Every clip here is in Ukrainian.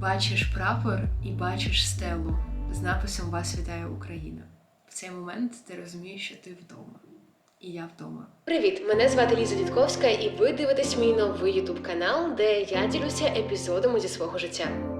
Бачиш прапор і бачиш стелу з написом Вас вітає Україна. В цей момент ти розумієш, що ти вдома. І я вдома. Привіт! Мене звати Ліза Дідковська, і ви дивитесь мій новий ютуб канал, де я ділюся епізодами зі свого життя.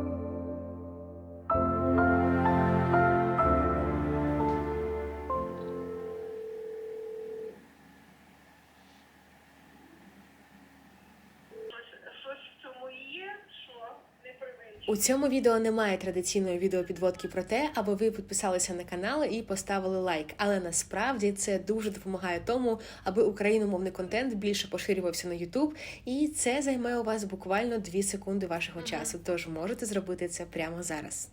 У цьому відео немає традиційної відеопідводки про те, аби ви підписалися на канал і поставили лайк. Але насправді це дуже допомагає тому, аби україномовний контент більше поширювався на YouTube, і це займе у вас буквально 2 секунди вашого часу. Тож можете зробити це прямо зараз.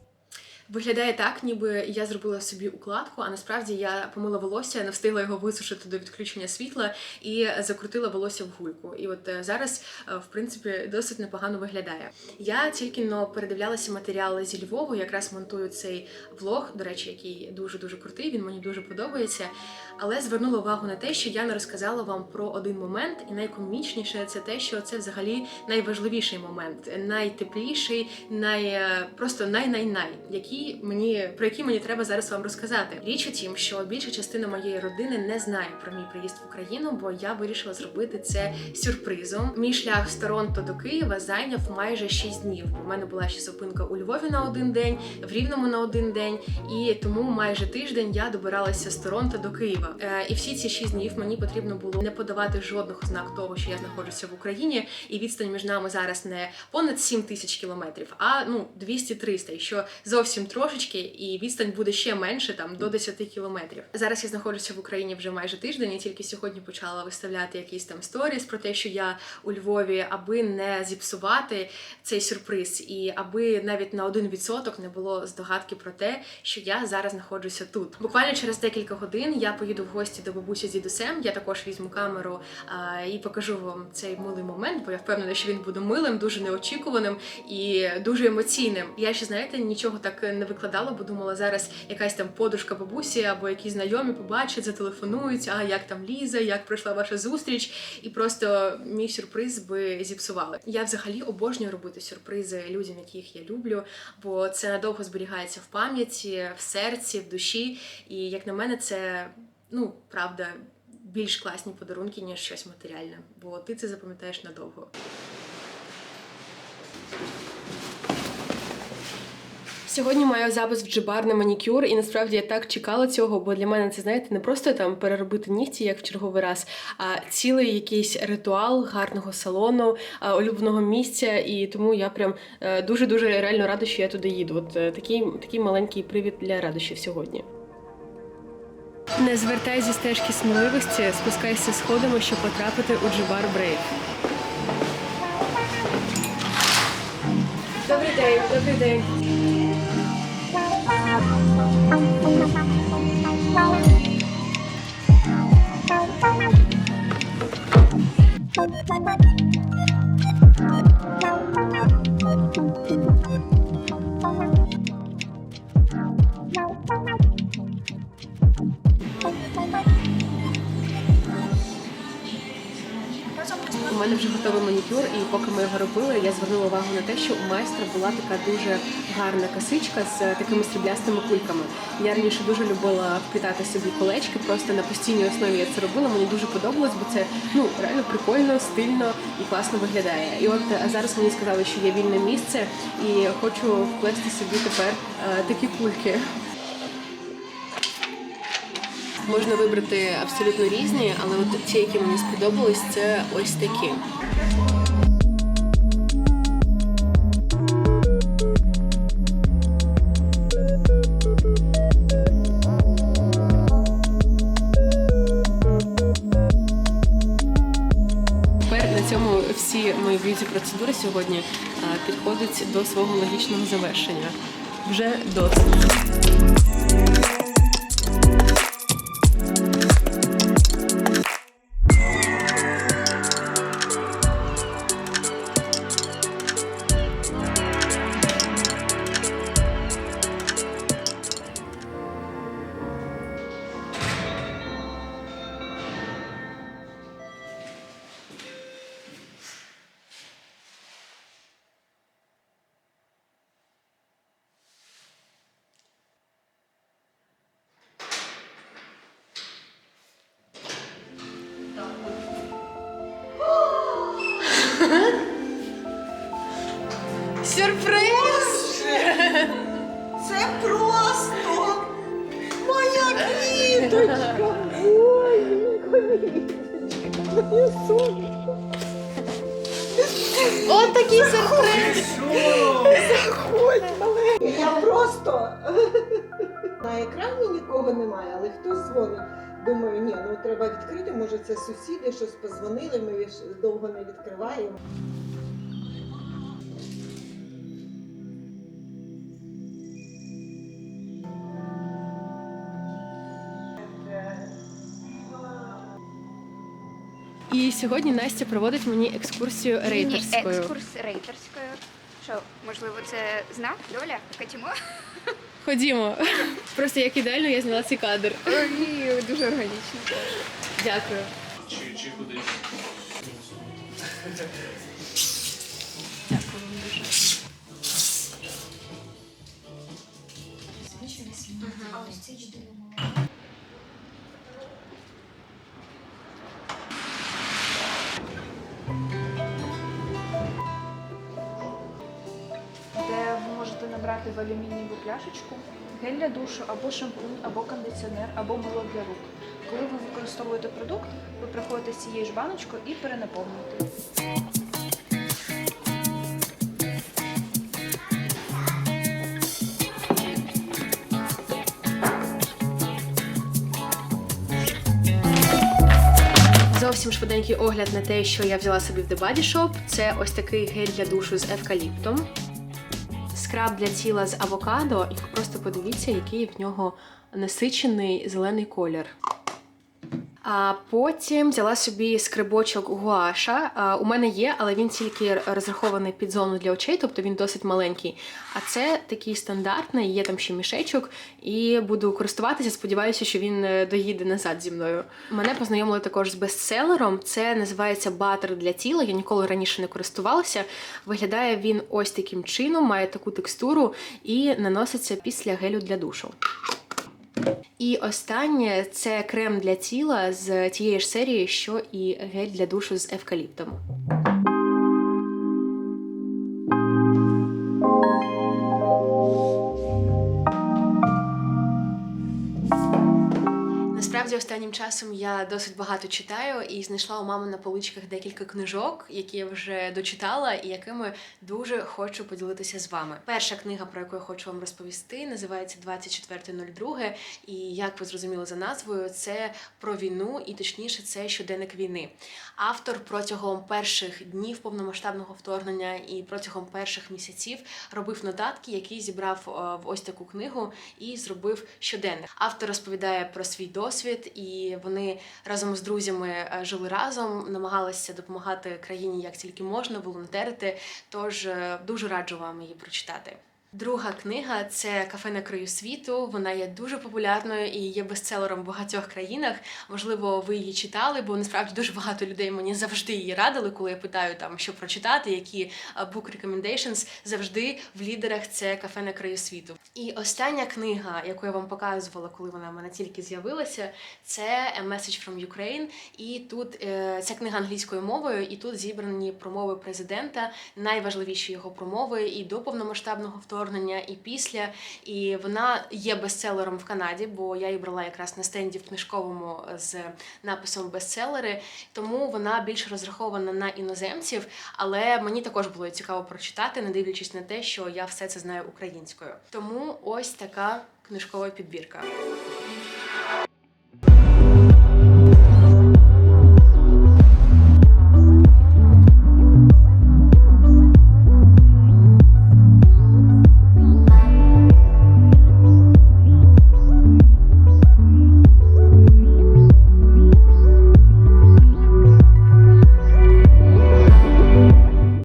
Виглядає так, ніби я зробила собі укладку, а насправді я помила волосся, не встигла його висушити до відключення світла і закрутила волосся в гульку. І от е, зараз, е, в принципі, досить непогано виглядає. Я тільки но передивлялася матеріали зі Львову, якраз монтую цей влог, до речі, який дуже дуже крутий. Він мені дуже подобається. Але звернула увагу на те, що я не розказала вам про один момент, і найкомічніше це те, що це взагалі найважливіший момент, найтепліший, най просто най-най-най, який мені про який мені треба зараз вам розказати. Річ у тім, що більша частина моєї родини не знає про мій приїзд в Україну, бо я вирішила зробити це сюрпризом. Мій шлях з Торонто до Києва зайняв майже 6 днів. У мене була ще зупинка у Львові на один день, в Рівному на один день, і тому майже тиждень я добиралася з Торонто до Києва. Е, і всі ці 6 днів мені потрібно було не подавати жодних ознак того, що я знаходжуся в Україні, і відстань між нами зараз не понад 7 тисяч кілометрів, а ну 200-300, і що зовсім трошечки, і відстань буде ще менше, там до 10 кілометрів. Зараз я знаходжуся в Україні вже майже тиждень, і тільки сьогодні почала виставляти якісь там сторіс про те, що я у Львові, аби не зіпсувати цей сюрприз, і аби навіть на один відсоток не було здогадки про те, що я зараз знаходжуся тут. Буквально через декілька годин я поїду в гості до бабусі з дідусем. Я також візьму камеру а, і покажу вам цей милий момент, бо я впевнена, що він буде милим, дуже неочікуваним і дуже емоційним. Я ще знаєте, нічого так не викладала, бо думала, зараз якась там подружка бабусі або якісь знайомі побачать, зателефонують. А як там Ліза, як пройшла ваша зустріч, і просто мій сюрприз би зіпсували. Я взагалі обожнюю робити сюрпризи людям, яких я люблю, бо це надовго зберігається в пам'яті, в серці, в душі. І як на мене, це ну правда більш класні подарунки, ніж щось матеріальне, бо ти це запам'ятаєш надовго. Сьогодні маю запис в джибар на манікюр, і насправді я так чекала цього, бо для мене це знаєте не просто там переробити нігті, як в черговий раз, а цілий якийсь ритуал гарного салону, улюбленого місця. І тому я прям дуже дуже реально рада, що я туди їду. От е, такий, такий маленький привід для радощів сьогодні. Не звертай зі стежки сміливості, спускайся сходами, щоб потрапити у джибар Брейв. Добрий день, добрий день. У готовий манікюр, і поки ми його робили, я звернула увагу на те, що у майстра була така дуже гарна косичка з такими сріблястими кульками. Я раніше дуже любила вплітати собі колечки, просто на постійній основі я це робила. Мені дуже подобалось, бо це ну реально прикольно, стильно і класно виглядає. І от зараз мені сказали, що є вільне місце, і хочу вплести собі тепер е, такі кульки. Можна вибрати абсолютно різні, але от ті, які мені сподобались, це ось такі. Цьому всі мої б'юті процедури сьогодні а, підходять до свого логічного завершення. Вже досить. Ой, квіточка, сонечко. От такий сюрприз! Заходь, маленька. Я просто на екрані нікого немає, але хтось дзвонить. Думаю, ні, ну треба відкрити, може це сусіди щось позвонили, ми ж довго не відкриваємо. Сьогодні Настя проводить мені екскурсію Ні, рейтерською. екскурс рейтерською. Що, можливо, це знак, доля? Хотімо? Ходімо. Просто як ідеально я зняла цей кадр. Ні, дуже органічно. Дякую. Чи, чи кудись. де можете в алюмінієву пляшечку гель для душу, або шампунь, або кондиціонер, або мило для рук. Коли ви використовуєте продукт, ви приходите з цією ж баночкою і перенаповнюєте. Зовсім швиденький огляд на те, що я взяла собі в The Body Shop. Це ось такий гель для душу з евкаліптом, скраб для тіла з авокадо, і просто подивіться, який в нього насичений зелений колір. А потім взяла собі скрибочок гуаша. А, у мене є, але він тільки розрахований під зону для очей, тобто він досить маленький. А це такий стандартний, є там ще мішечок, і буду користуватися. Сподіваюся, що він е, доїде назад зі мною. Мене познайомили також з бестселером. Це називається батер для тіла. Я ніколи раніше не користувалася. Виглядає він ось таким чином, має таку текстуру і наноситься після гелю для душу. І останнє це крем для тіла з тієї ж серії, що і гель для душу з евкаліптом. Насправді, останнім часом я досить багато читаю і знайшла у мами на поличках декілька книжок, які я вже дочитала, і якими дуже хочу поділитися з вами. Перша книга, про яку я хочу вам розповісти, називається «24.02», І як ви зрозуміли за назвою, це про війну, і точніше, це щоденник війни. Автор протягом перших днів повномасштабного вторгнення і протягом перших місяців робив нотатки, які зібрав е, в ось таку книгу і зробив щоденник. Автор розповідає про свій досвід, і вони разом з друзями е, жили разом, намагалися допомагати країні як тільки можна, волонтерити. Тож е, дуже раджу вам її прочитати. Друга книга це кафе на краю світу. Вона є дуже популярною і є бестселером в багатьох країнах. Можливо, ви її читали, бо насправді дуже багато людей мені завжди її радили, коли я питаю там, що прочитати, які е, book recommendations, завжди в лідерах це кафе на краю світу. І остання книга, яку я вам показувала, коли вона в мене тільки з'явилася, це A Message from Ukraine. І тут е, ця книга англійською мовою, і тут зібрані промови президента, найважливіші його промови і до повномасштабного вторгнення, і після. І вона є бестселером в Канаді, бо я її брала якраз на стенді в книжковому з написом бестселери. Тому вона більш розрахована на іноземців, але мені також було цікаво прочитати, не дивлячись на те, що я все це знаю українською. Тому ось така книжкова підбірка.